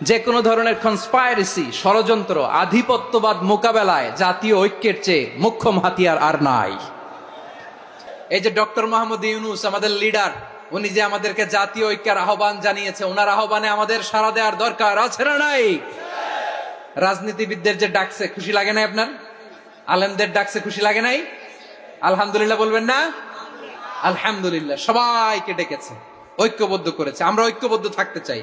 যে কোনো ধরনের কনস্পাইরেসি ষড়যন্ত্র, আধিপত্যবাদ মোকাবেলায় জাতীয় ঐক্যের চেয়ে মুখ্যম হাতিয়ার আর নাই। এই যে ডক্টর মোহাম্মদ ইউনুস, আমাদের লিডার উনি যে আমাদেরকে জাতীয় ঐক্যের আহ্বান জানিয়েছে, ওনার আহ্বানে আমাদের সারা দেওয়ার দরকার আছে না নাই? রাজনীতিবিদদের যে ডাকছে, খুশি লাগে নাই আপনার? আলেমদের ডাকছে, খুশি লাগে নাই? আলহামদুলিল্লাহ বলবেন না? আলহামদুলিল্লাহ, সবাইকে ডেকেছে, ঐক্যবদ্ধ করেছে, আমরা ঐক্যবদ্ধ থাকতে চাই।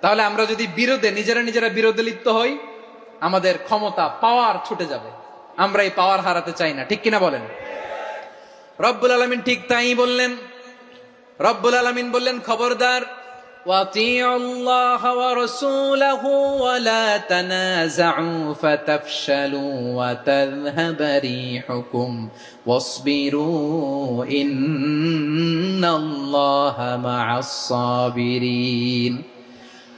তাহলে আমরা যদি বিরোধে, নিজেরা নিজেরা বিরোধে লিপ্ত হই, আমাদের ক্ষমতা পাওয়ার ছুটে যাবে। আমরা এই পাওয়ার হারাতে চাই না, ঠিক কিনা বলেন? রব্বুল আলমিন ঠিক তাই বললেন। রব্বুল আলমিন বললেন, খবরদার ইন্নাল্লাহা সাবিরিন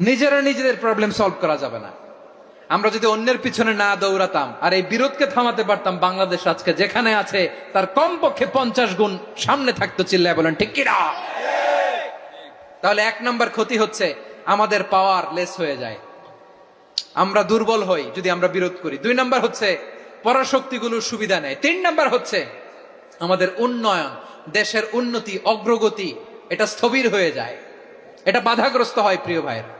নিজেরা নিজেদের প্রবলেম সলভ করা যাবে না। আমরা যদি অন্যের পিছনে না দৌড়াতাম, আর এই বিরোধকে থামাতে পারতাম, বাংলাদেশ আজকে যেখানে আছে, তার কমপক্ষে পঞ্চাশ গুণ সামনে থাকতো চিল্লায় বলেন, ঠিক কিনা? তাহলে এক নম্বর ক্ষতি হচ্ছে, আমাদের পাওয়ার লেস হয়ে যায়। আমরা দুর্বল হই যদি আমরা বিরোধ করি। দুই নম্বর হচ্ছে পরাশক্তিগুলোর সুবিধা নেয়। তিন নম্বর হচ্ছে, আমাদের উন্নয়ন, দেশের উন্নতি, অগ্রগতি, এটা স্থবির হয়ে যায়। এটা বাধাগ্রস্ত হয়, প্রিয় ভাইয়েরা।